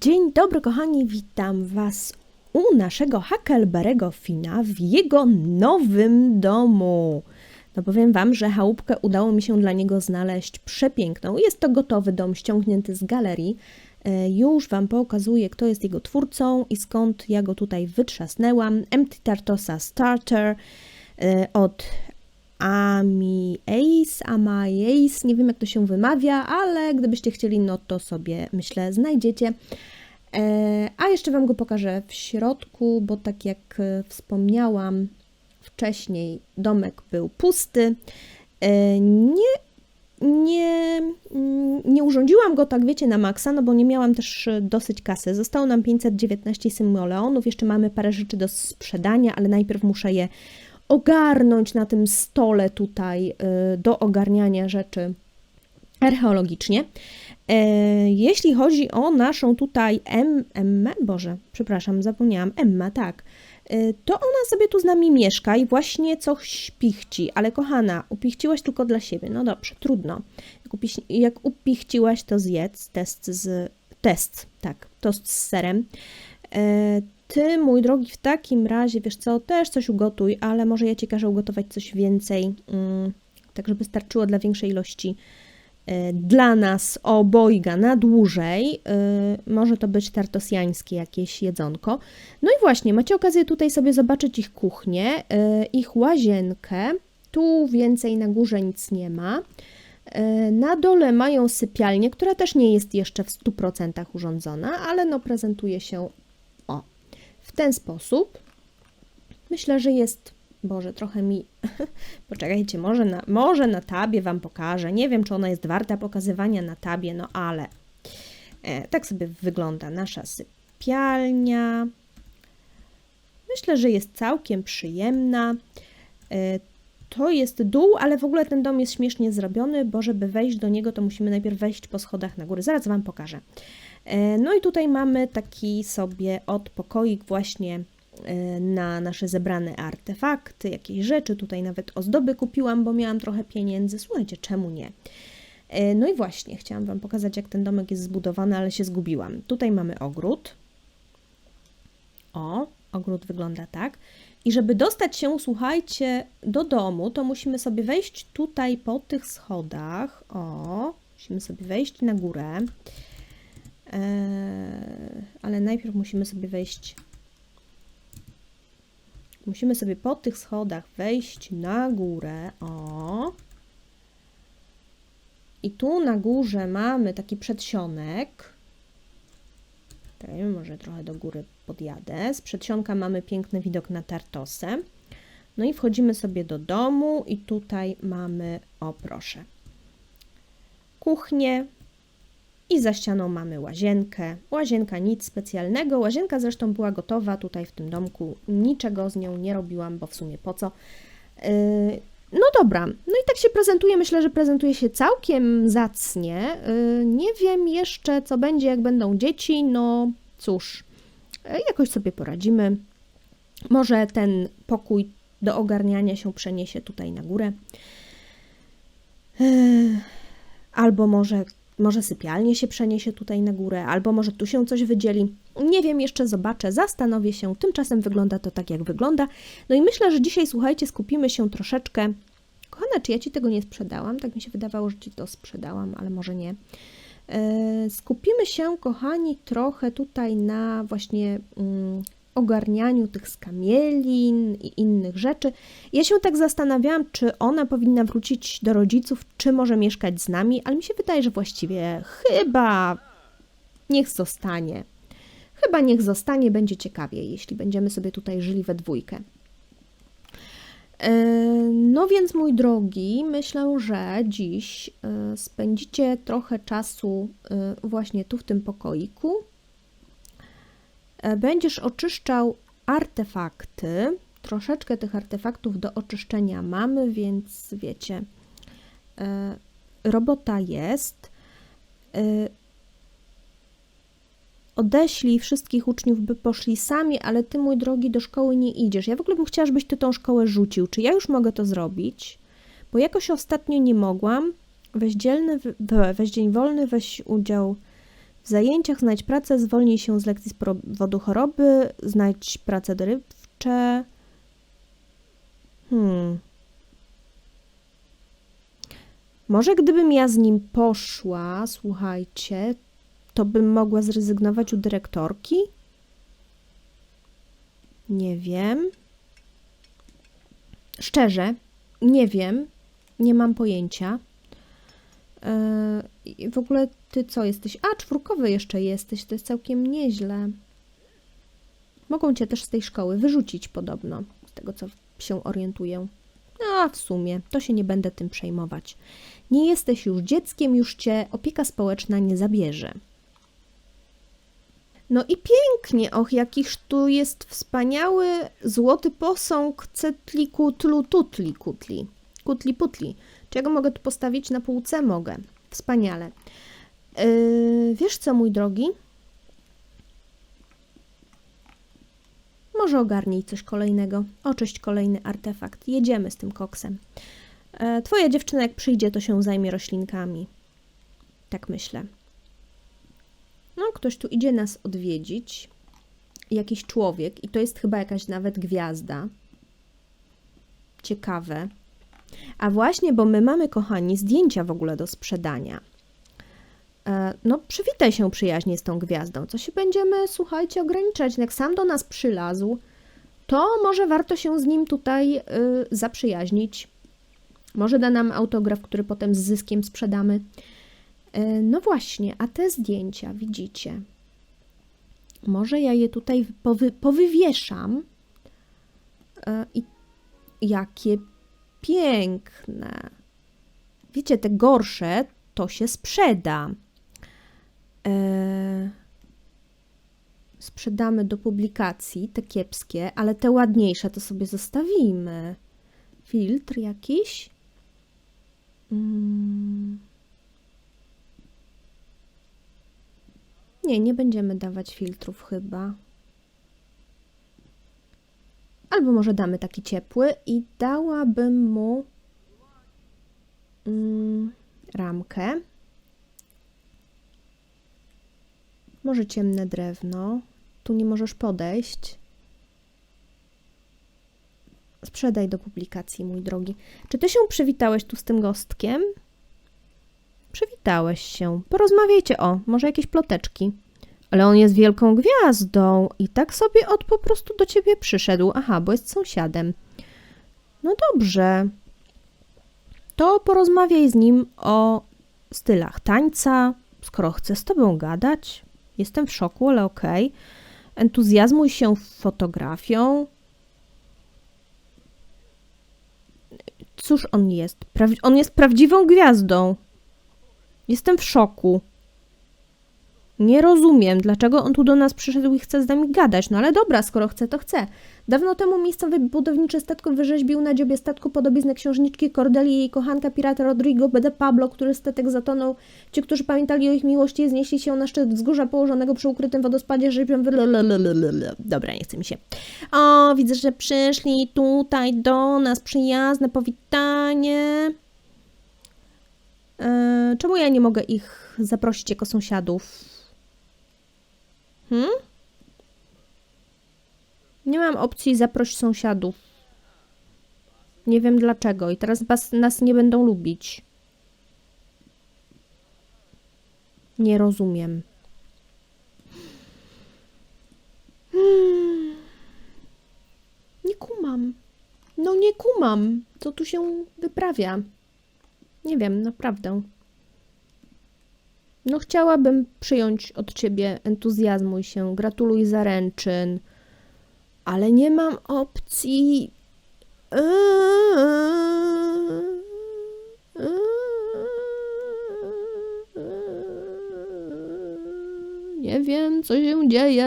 Dzień dobry, kochani, witam Was u naszego Huckleberry'ego Fina w jego nowym domu. No powiem Wam, że chałupkę udało mi się dla niego znaleźć przepiękną. Jest to gotowy dom ściągnięty z galerii. E, Już Wam pokazuję, kto jest jego twórcą i skąd ja go tutaj wytrzasnęłam. Empty Tartosa Starter e, od Ami Ace, nie wiem jak to się wymawia, ale gdybyście chcieli, no to sobie myślę znajdziecie. E, A jeszcze Wam go pokażę w środku, bo tak jak e, wspomniałam wcześniej, domek był pusty. E, Nie, nie, mm, nie urządziłam go tak, wiecie, na maksa, no bo nie miałam też dosyć kasy. Zostało nam 519 simoleonów, jeszcze mamy parę rzeczy do sprzedania, ale najpierw muszę je ogarnąć na tym stole tutaj do ogarniania rzeczy archeologicznie. E, Jeśli chodzi o naszą tutaj Emmę, Boże, przepraszam, zapomniałam, Emma, tak, E, to ona sobie tu z nami mieszka i właśnie coś pichci, ale kochana, upichciłaś tylko dla siebie, no dobrze, trudno. Jak, upiś, jak upichciłaś, to zjedz, test z, test, tak, tost z serem. E, Ty, mój drogi, w takim razie, wiesz co, też coś ugotuj, ale może ja Ci każę ugotować coś więcej, mm, tak żeby starczyło dla większej ilości dla nas obojga na dłużej. E, Może to być tartosjańskie jakieś jedzonko. No i właśnie, macie okazję tutaj sobie zobaczyć ich kuchnię, e, ich łazienkę. Tu więcej na górze nic nie ma. E, Na dole mają sypialnię, która też nie jest jeszcze w 100% urządzona, ale no prezentuje się o, w ten sposób. Myślę, że jest, Boże, trochę mi, poczekajcie, może na, może na tabie Wam pokażę. Nie wiem, czy ona jest warta pokazywania na tabie, no ale e, tak sobie wygląda nasza sypialnia. Myślę, że jest całkiem przyjemna. E, to jest dół, ale w ogóle ten dom jest śmiesznie zrobiony, bo żeby wejść do niego, to musimy najpierw wejść po schodach na górę. Zaraz Wam pokażę. E, No i tutaj mamy taki sobie od pokoik właśnie na nasze zebrane artefakty, jakieś rzeczy. Tutaj nawet ozdoby kupiłam, bo miałam trochę pieniędzy. Słuchajcie, czemu nie? E, No i właśnie, chciałam Wam pokazać, jak ten domek jest zbudowany, ale się zgubiłam. Tutaj mamy ogród. O, ogród wygląda tak. I żeby dostać się, słuchajcie, do domu, to musimy sobie wejść tutaj po tych schodach. O, musimy sobie wejść na górę. Eee, ale najpierw musimy sobie wejść. Musimy sobie po tych schodach wejść na górę. O. I tu na górze mamy taki przedsionek. Czekaj, może trochę do góry podjadę. Z przedsionka mamy piękny widok na Tartosę. No i wchodzimy sobie do domu i tutaj mamy, o proszę, kuchnię i za ścianą mamy łazienkę. Łazienka nic specjalnego. Łazienka zresztą była gotowa tutaj w tym domku. Niczego z nią nie robiłam, bo w sumie po co. Yy, no dobra, no i tak się prezentuje. Myślę, że prezentuje się całkiem zacnie. Yy, Nie wiem jeszcze, co będzie, jak będą dzieci. No cóż, yy, jakoś sobie poradzimy. Może ten pokój do ogarniania się przeniesie tutaj na górę. Albo może, może sypialnie się przeniesie tutaj na górę, albo może tu się coś wydzieli. Nie wiem, jeszcze zobaczę, zastanowię się. Tymczasem wygląda to tak, jak wygląda. No i myślę, że dzisiaj, słuchajcie, skupimy się troszeczkę. Kochana, czy ja Ci tego nie sprzedałam? Tak mi się wydawało, że Ci to sprzedałam, ale może nie. E, Skupimy się, kochani, trochę tutaj na właśnie mm, ogarnianiu tych skamielin i innych rzeczy. Ja się tak zastanawiałam, czy ona powinna wrócić do rodziców, czy może mieszkać z nami, ale mi się wydaje, że właściwie chyba niech zostanie. Chyba niech zostanie, będzie ciekawie, jeśli będziemy sobie tutaj żyli we dwójkę. E, No więc, mój drogi, myślę, że dziś e, spędzicie trochę czasu e, właśnie tu w tym pokoiku. E, Będziesz oczyszczał artefakty. Troszeczkę tych artefaktów do oczyszczenia mamy, więc wiecie, e, robota jest. E, Odeślij wszystkich uczniów, by poszli sami, ale ty, mój drogi, do szkoły nie idziesz. Ja w ogóle bym chciała, żebyś ty tą szkołę rzucił. Czy ja już mogę to zrobić? Bo jakoś ostatnio nie mogłam. Weź, dzielny, weź dzień wolny, weź udział W zajęciach znajdź pracę, zwolnij się z lekcji z powodu choroby, znajdź pracę dorywcze. Hmm. Może gdybym ja z nim poszła, słuchajcie, to bym mogła zrezygnować u dyrektorki? Nie wiem. Szczerze, nie wiem. Nie mam pojęcia. Yy, w ogóle ty co jesteś? A, czwórkowy jeszcze jesteś, to jest całkiem nieźle. Mogą cię też z tej szkoły wyrzucić podobno, z tego co się orientuję. A w sumie, to się nie będę tym przejmować. Nie jesteś już dzieckiem, już cię opieka społeczna nie zabierze. No i pięknie, och, jakiż tu jest wspaniały złoty posąg cetli kutlu tutli kutli. Kutli putli. Czy ja go mogę tu postawić na półce? Mogę. Wspaniale. Yy, wiesz co, mój drogi? Może ogarnij coś kolejnego. Oczyść kolejny artefakt. Jedziemy z tym koksem. E, twoja dziewczyna, jak przyjdzie, to się zajmie roślinkami. Tak myślę. No, ktoś tu idzie nas odwiedzić. Jakiś człowiek, i to jest chyba jakaś nawet gwiazda. Ciekawe. A właśnie, bo my mamy, kochani, zdjęcia w ogóle do sprzedania. E, No, przywitaj się przyjaźnie z tą gwiazdą. Co się będziemy, słuchajcie, ograniczać? Jak sam do nas przylazł, to może warto się z nim tutaj y, zaprzyjaźnić. Może da nam autograf, który potem z zyskiem sprzedamy. E, No właśnie, a te zdjęcia, widzicie? Może ja je tutaj powy, powywieszam. E, I jakie piękne. Wiecie, te gorsze to się sprzeda. E, sprzedamy do publikacji te kiepskie, ale te ładniejsze to sobie zostawimy. Filtr jakiś? Mm. Nie, nie będziemy dawać filtrów chyba. Albo może damy taki ciepły i dałabym mu mm, ramkę. Może ciemne drewno. Tu nie możesz podejść. Sprzedaj do publikacji, mój drogi. Czy ty się przywitałeś tu z tym gostkiem? Przywitałeś się. Porozmawiajcie o, może jakieś ploteczki. Ale on jest wielką gwiazdą i tak sobie od po prostu do ciebie przyszedł. Aha, bo jest sąsiadem. No dobrze. To porozmawiaj z nim o stylach tańca, skoro chce z tobą gadać. Jestem w szoku, ale okej. Entuzjazmuj się fotografią. Cóż on jest? On jest prawdziwą gwiazdą. Jestem w szoku. Nie rozumiem, dlaczego on tu do nas przyszedł i chce z nami gadać. No ale dobra, skoro chce, to chce. Dawno temu miejscowy budowniczy statku wyrzeźbił na dziobie statku podobiznę księżniczki Cordelia i jej kochanka pirata Rodrigo de Pablo, który statek zatonął. Ci, którzy pamiętali o ich miłości, znieśli się na szczyt wzgórza położonego przy ukrytym wodospadzie rzeźbem. Dobra, nie chce mi się. O, widzę, że przyszli tutaj do nas. Przyjazne powitanie. Eee, czemu ja nie mogę ich zaprosić jako sąsiadów? Hmm? Nie mam opcji zaproś sąsiadów. Nie wiem dlaczego i teraz was, nas nie będą lubić. Nie rozumiem. Hmm. Nie kumam. No nie kumam, co tu się wyprawia. Nie wiem, naprawdę. No chciałabym przyjąć od ciebie entuzjazmuj się, gratuluj zaręczyn, ale nie mam opcji. Nie wiem, co się dzieje.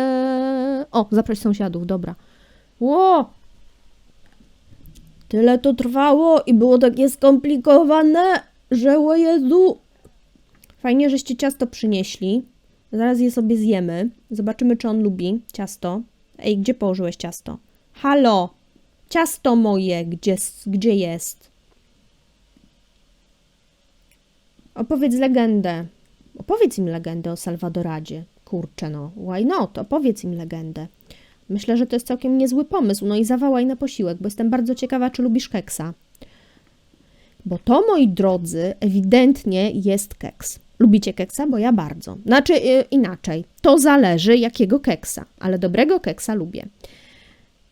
O, zaproś sąsiadów, dobra. Ło! Tyle to trwało i było takie skomplikowane, że o Jezu. Fajnie, żeście ciasto przynieśli. Zaraz je sobie zjemy. Zobaczymy, czy on lubi ciasto. Ej, gdzie położyłeś ciasto? Halo! Ciasto moje, gdzie, gdzie jest? Opowiedz legendę. Opowiedz im legendę o Salwadoradzie. Kurczę, no, why not? Opowiedz im legendę. Myślę, że to jest całkiem niezły pomysł. No i zawołaj na posiłek, bo jestem bardzo ciekawa, czy lubisz keksa. Bo to, moi drodzy, ewidentnie jest keks. Lubicie keksa? Bo ja bardzo. Znaczy y, inaczej. To zależy jakiego keksa, ale dobrego keksa lubię.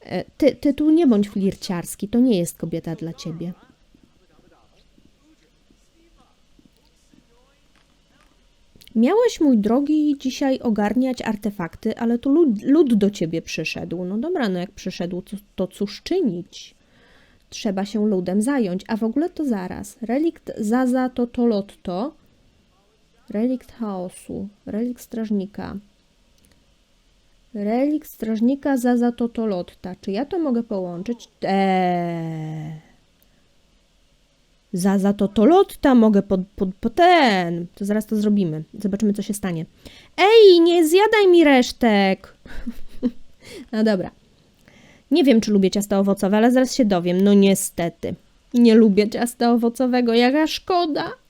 E, Ty, ty tu nie bądź flirciarski, to nie jest kobieta dla ciebie. Miałeś, mój drogi, dzisiaj ogarniać artefakty, ale tu lud, lud do ciebie przyszedł. No dobra, no jak przyszedł, to, to cóż czynić? Trzeba się ludem zająć. A w ogóle to zaraz. Relikt Zaza Totolotto. Relikt chaosu. Relikt strażnika. Relikt strażnika Zaza Totolotta. Czy ja to mogę połączyć? Eee. Zaza Totolotta mogę pod, pod, pod ten. To zaraz to zrobimy. Zobaczymy, co się stanie. Ej, nie zjadaj mi resztek. no dobra. Nie wiem, czy lubię ciasto owocowe, ale zaraz się dowiem. No niestety. Nie lubię ciasta owocowego. Jaka szkoda.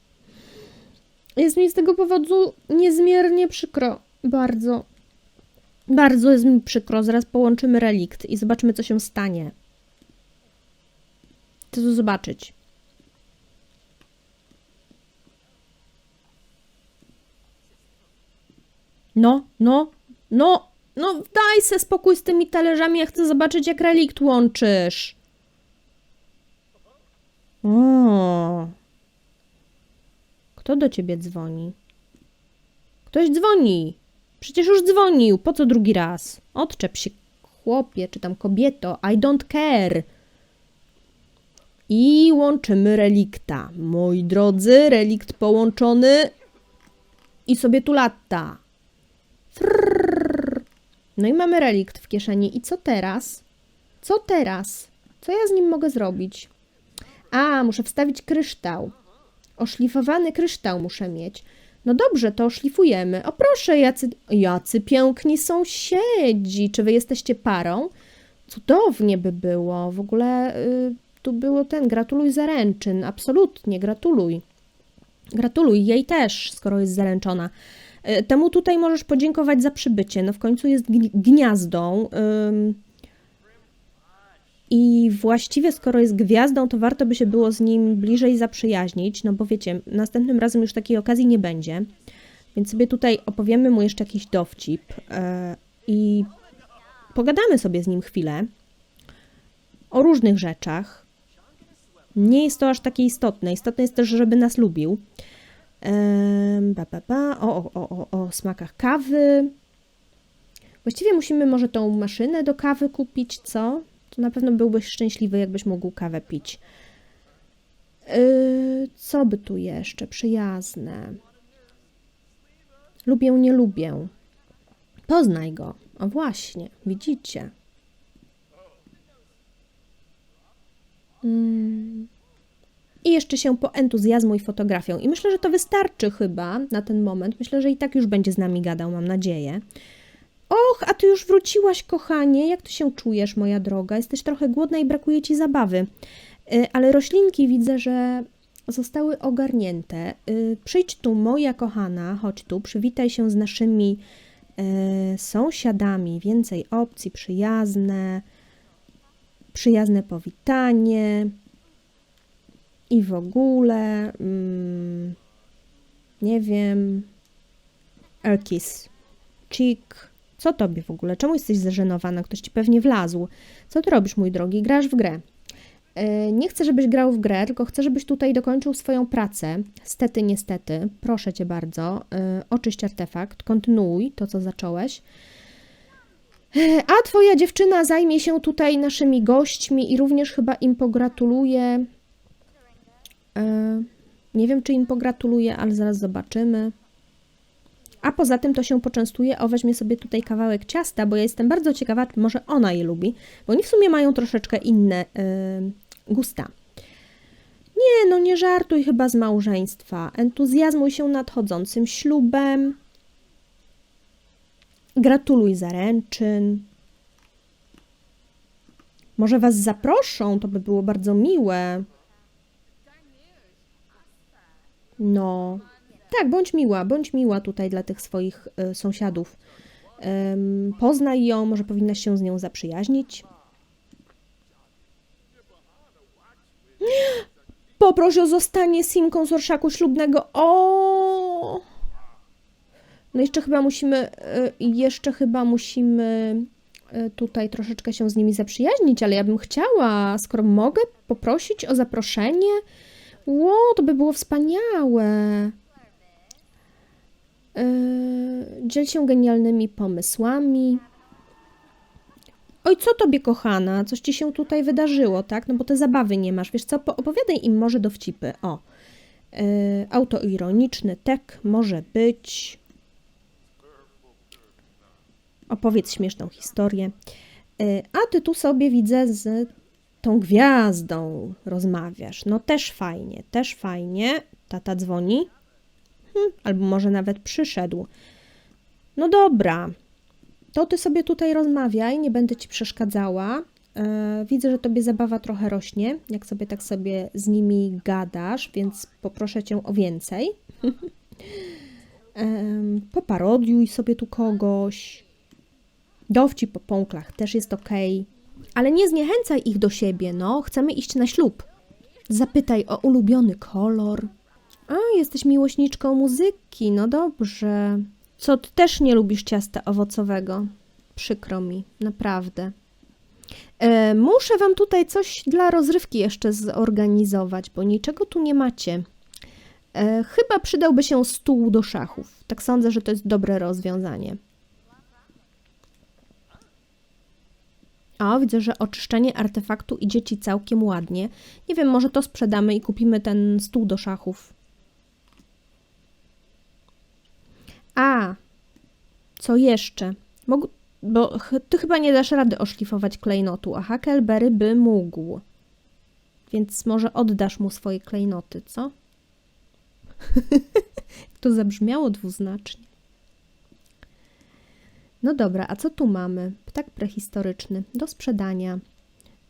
Jest mi z tego powodu niezmiernie przykro. Bardzo. Bardzo jest mi przykro. Zaraz połączymy relikt i zobaczymy, co się stanie. Chcę to zobaczyć. No, no, no, no daj se spokój z tymi talerzami, ja chcę zobaczyć, jak relikt łączysz. O. Kto do ciebie dzwoni? Ktoś dzwoni. Przecież już dzwonił. Po co drugi raz? Odczep się, chłopie, czy tam kobieto. I don't care. I łączymy relikta. Moi drodzy, relikt połączony. I sobie tu. Frrrr. No i mamy relikt w kieszeni. I co teraz? Co teraz? Co ja z nim mogę zrobić? A, muszę wstawić kryształ. Oszlifowany kryształ muszę mieć. No dobrze, to oszlifujemy. O proszę, jacy, jacy piękni sąsiedzi. Czy wy jesteście parą? Cudownie by było. W ogóle y, tu było ten, gratuluj zaręczyn. Absolutnie, gratuluj. Gratuluj jej też, skoro jest zaręczona. Y, Temu tutaj możesz podziękować za przybycie. No w końcu jest gni- gniazdą. ym, I właściwie, skoro jest gwiazdą, to warto by się było z nim bliżej zaprzyjaźnić, no bo wiecie, następnym razem już takiej okazji nie będzie. Więc sobie tutaj opowiemy mu jeszcze jakiś dowcip e, i pogadamy sobie z nim chwilę o różnych rzeczach. Nie jest to aż takie istotne. Istotne jest też, żeby nas lubił. Em, ba, ba, ba. O, o, o, o, o smakach kawy. Właściwie musimy może tą maszynę do kawy kupić, co? To na pewno byłbyś szczęśliwy, jakbyś mógł kawę pić. Yy, co by tu jeszcze? Przyjazne. Lubię, nie lubię. Poznaj go. O właśnie, widzicie. Mm. I jeszcze się poentuzjazmuj fotografią. I myślę, że to wystarczy chyba na ten moment. Myślę, że i tak już będzie z nami gadał, mam nadzieję. Och, a ty już wróciłaś, kochanie. Jak ty się czujesz, moja droga? Jesteś trochę głodna i brakuje ci zabawy. Y, Ale roślinki widzę, że zostały ogarnięte. Y, Przyjdź tu, moja kochana, chodź tu, przywitaj się z naszymi e, sąsiadami. Więcej opcji, przyjazne, przyjazne powitanie i w ogóle, mm, nie wiem, Erkis, Chick, co tobie w ogóle? Czemu jesteś zażenowana? Ktoś ci pewnie wlazł. Co ty robisz, mój drogi? Grasz w grę. E, Nie chcę, żebyś grał w grę, tylko chcę, żebyś tutaj dokończył swoją pracę. Stety, niestety, proszę cię bardzo, e, oczyść artefakt, kontynuuj to, co zacząłeś. E, A twoja dziewczyna zajmie się tutaj naszymi gośćmi i również chyba im pogratuluje. Nie wiem, czy im pogratuluje, ale zaraz zobaczymy. A poza tym to się poczęstuje, o weźmie sobie tutaj kawałek ciasta, bo ja jestem bardzo ciekawa, może ona je lubi, bo oni w sumie mają troszeczkę inne y, gusta. Nie, no nie żartuj chyba z małżeństwa. Entuzjazmuj się nadchodzącym ślubem. Gratuluj zaręczyn. Może was zaproszą, to by było bardzo miłe. No, Tak, bądź miła, bądź miła tutaj dla tych swoich y, sąsiadów. Poznaj ją, może powinnaś się z nią zaprzyjaźnić. Poproś o zostanie simką z orszaku ślubnego. O! No jeszcze chyba musimy, y, jeszcze chyba musimy y, tutaj troszeczkę się z nimi zaprzyjaźnić, ale ja bym chciała, skoro mogę poprosić o zaproszenie. Ło, to by było wspaniałe. Yy, dziel się genialnymi pomysłami. Oj, co tobie, kochana? Coś ci się tutaj wydarzyło, tak? No bo te zabawy nie masz. Wiesz co, po- opowiadaj im może dowcipy. O, yy, autoironiczny tek może być. Opowiedz śmieszną historię. Yy, a ty tu sobie widzę z tą gwiazdą rozmawiasz. No też fajnie, też fajnie. Tata dzwoni. Albo może nawet przyszedł. No dobra, to ty sobie tutaj rozmawiaj, nie będę ci przeszkadzała. E, widzę, że tobie zabawa trochę rośnie, jak sobie tak sobie z nimi gadasz, więc poproszę cię o więcej. Poparodiuj sobie tu kogoś. Dowcip po pąklach też jest ok. Ale nie zniechęcaj ich do siebie, no. Chcemy iść na ślub. Zapytaj o ulubiony kolor. A, jesteś miłośniczką muzyki, no dobrze. Co, ty też nie lubisz ciasta owocowego? Przykro mi, naprawdę. E, muszę wam tutaj coś dla rozrywki jeszcze zorganizować, bo niczego tu nie macie. E, chyba przydałby się stół do szachów. Tak sądzę, że to jest dobre rozwiązanie. O, widzę, że oczyszczenie artefaktu idzie ci całkiem ładnie. Nie wiem, może to sprzedamy i kupimy ten stół do szachów. A, co jeszcze? Mógł, bo ch- ty chyba nie dasz rady oszlifować klejnotu, a Huckleberry by mógł. Więc może oddasz mu swoje klejnoty, co? to zabrzmiało dwuznacznie. No dobra, a co tu mamy? Ptak prehistoryczny, do sprzedania.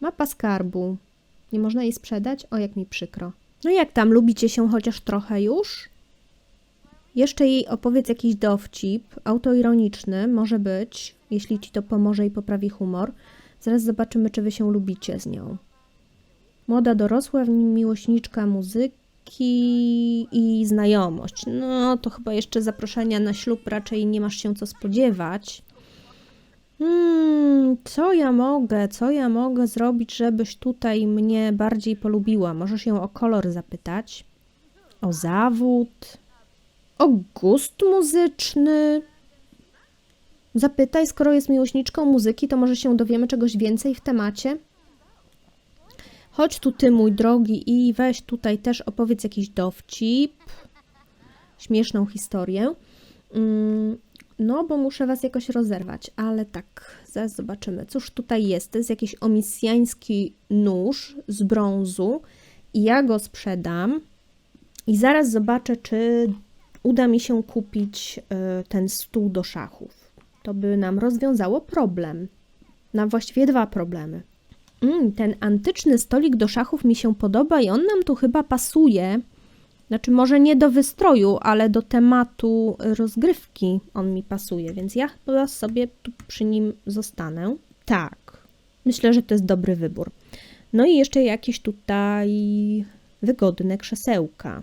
Mapa skarbu. Nie można jej sprzedać? O, jak mi przykro. No jak tam, lubicie się chociaż trochę już? Jeszcze jej opowiedz jakiś dowcip, autoironiczny, może być, jeśli ci to pomoże i poprawi humor. Zaraz zobaczymy, czy wy się lubicie z nią. Młoda dorosła, w nim miłośniczka muzyki i znajomość. No, to chyba jeszcze zaproszenia na ślub raczej nie masz się co spodziewać. Hmm, co ja mogę, co ja mogę zrobić, żebyś tutaj mnie bardziej polubiła? Możesz ją o kolor zapytać, o zawód, o gust muzyczny. Zapytaj, skoro jest miłośniczką muzyki, to może się dowiemy czegoś więcej w temacie. Chodź tu ty, mój drogi, i weź tutaj też opowiedz jakiś dowcip, śmieszną historię. Mm, No, bo muszę was jakoś rozerwać, ale tak, zaraz zobaczymy. Cóż tutaj jest? To jest jakiś omisjański nóż z brązu i ja go sprzedam i zaraz zobaczę, czy uda mi się kupić y, ten stół do szachów. To by nam rozwiązało problem. Na właściwie dwa problemy. Mm, ten antyczny stolik do szachów mi się podoba i on nam tu chyba pasuje. Znaczy, może nie do wystroju, ale do tematu rozgrywki on mi pasuje, więc ja chyba sobie tu przy nim zostanę. Tak, myślę, że to jest dobry wybór. No i jeszcze jakieś tutaj wygodne krzesełka.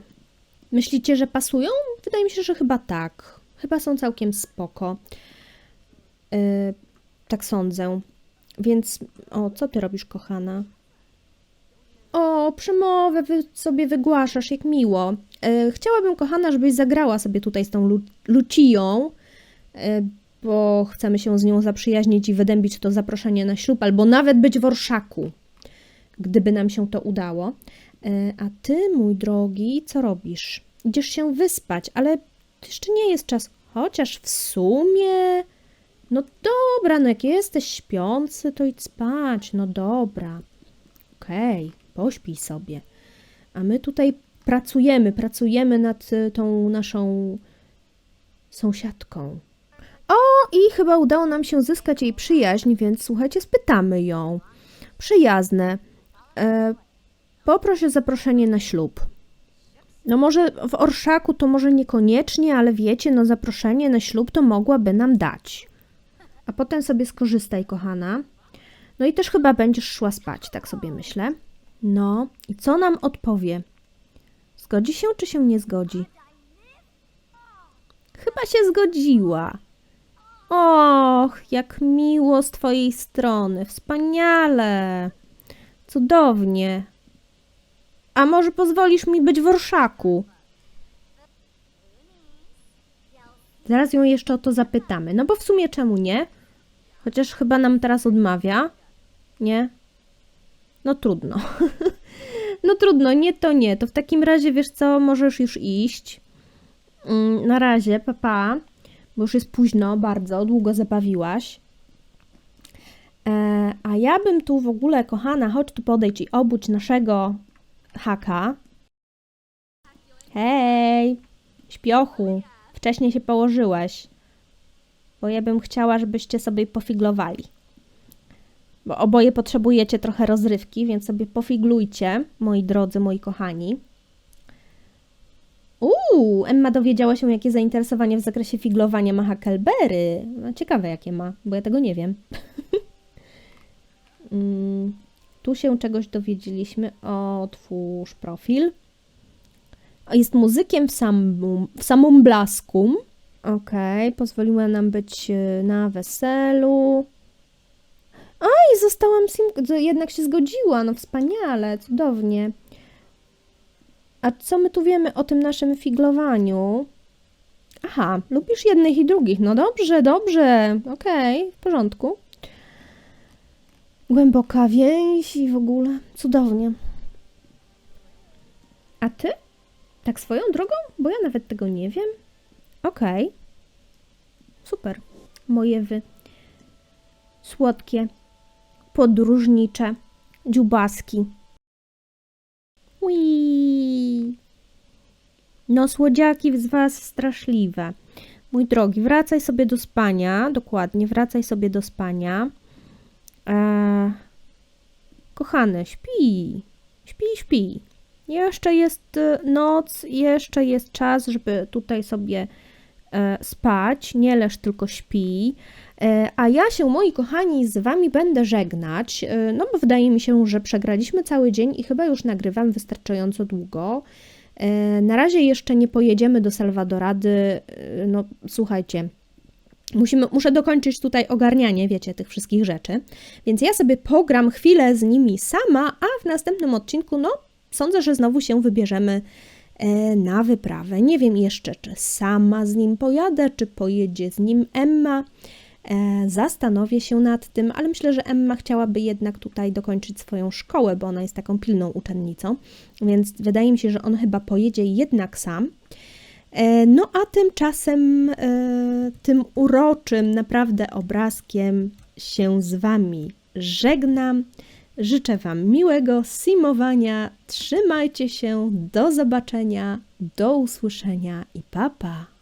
Myślicie, że pasują? Wydaje mi się, że chyba tak. Chyba są całkiem spoko. Yy, tak sądzę. Więc, o, co ty robisz, kochana? O, przemowę wy sobie wygłaszasz, jak miło. E, chciałabym, kochana, żebyś zagrała sobie tutaj z tą Lu e, bo chcemy się z nią zaprzyjaźnić i wydębić to zaproszenie na ślub, albo nawet być w orszaku, gdyby nam się to udało. E, a ty, mój drogi, co robisz? Idziesz się wyspać, ale jeszcze nie jest czas. Chociaż w sumie... No dobra, no jak jesteś śpiący, to idź spać. No dobra. Okej, pośpij sobie. A my tutaj pracujemy, pracujemy nad y, tą naszą sąsiadką. O, i chyba udało nam się zyskać jej przyjaźń, więc słuchajcie, spytamy ją. Przyjazne. E, poproś o zaproszenie na ślub. No może w orszaku to może niekoniecznie, ale wiecie, no zaproszenie na ślub to mogłaby nam dać. A potem sobie skorzystaj, kochana. No i też chyba będziesz szła spać, tak sobie myślę. No i co nam odpowie? Zgodzi się czy się nie zgodzi? Chyba się zgodziła. Och, jak miło z twojej strony. Wspaniale. Cudownie. A może pozwolisz mi być w orszaku? Zaraz ją jeszcze o to zapytamy. No bo w sumie czemu nie? Chociaż chyba nam teraz odmawia. Nie? No trudno. no trudno, nie to nie. To w takim razie wiesz co, możesz już iść. Mm, Na razie, papa. Pa, bo już jest późno, bardzo długo zabawiłaś. E, a ja bym tu w ogóle, kochana, chodź tu podejdź i obudź naszego haka. Hej, śpiochu, wcześniej się położyłeś, bo ja bym chciała, żebyście sobie pofiglowali. Bo oboje potrzebujecie trochę rozrywki, więc sobie pofiglujcie, moi drodzy, moi kochani. Uuu, Emma dowiedziała się, jakie zainteresowanie w zakresie figlowania ma Huckleberry. No, ciekawe, jakie ma, bo ja tego nie wiem. Mm, tu się czegoś dowiedzieliśmy. Otwórz profil. Jest muzykiem w samym, w samym blasku. Okej, pozwoliła nam być e, na weselu. A, i zostałam sim... Jednak się zgodziła, no wspaniale, cudownie. A co my tu wiemy o tym naszym figlowaniu? Aha, lubisz jednych i drugich. No dobrze, dobrze. Okej, w porządku. Głęboka więź i w ogóle cudownie. A ty? Tak swoją drogą? Bo ja nawet tego nie wiem. Okej. Super. Moje wy. Słodkie, podróżnicze, dziubaski. Ui. No, słodziaki z was straszliwe. Mój drogi, wracaj sobie do spania. Dokładnie, wracaj sobie do spania. Eee, kochane, śpi. Śpi, śpi. Jeszcze jest e, noc, jeszcze jest czas, żeby tutaj sobie e, spać. Nie leż, tylko śpi. E, A ja się, moi kochani, z Wami będę żegnać, e, no bo wydaje mi się, że przegraliśmy cały dzień i chyba już nagrywam wystarczająco długo. E, Na razie jeszcze nie pojedziemy do Salwadorady. e, No, słuchajcie, musimy, muszę dokończyć tutaj ogarnianie, wiecie, tych wszystkich rzeczy. Więc ja sobie pogram chwilę z nimi sama, a w następnym odcinku, no, sądzę, że znowu się wybierzemy e, na wyprawę. Nie wiem jeszcze, czy sama z nim pojadę, czy pojedzie z nim Emma. E, Zastanowię się nad tym, ale myślę, że Emma chciałaby jednak tutaj dokończyć swoją szkołę, bo ona jest taką pilną uczennicą, więc wydaje mi się, że on chyba pojedzie jednak sam. E, No a tymczasem e, tym uroczym naprawdę obrazkiem się z Wami żegnam. Życzę Wam miłego simowania. Trzymajcie się. Do zobaczenia, do usłyszenia i papa. Pa.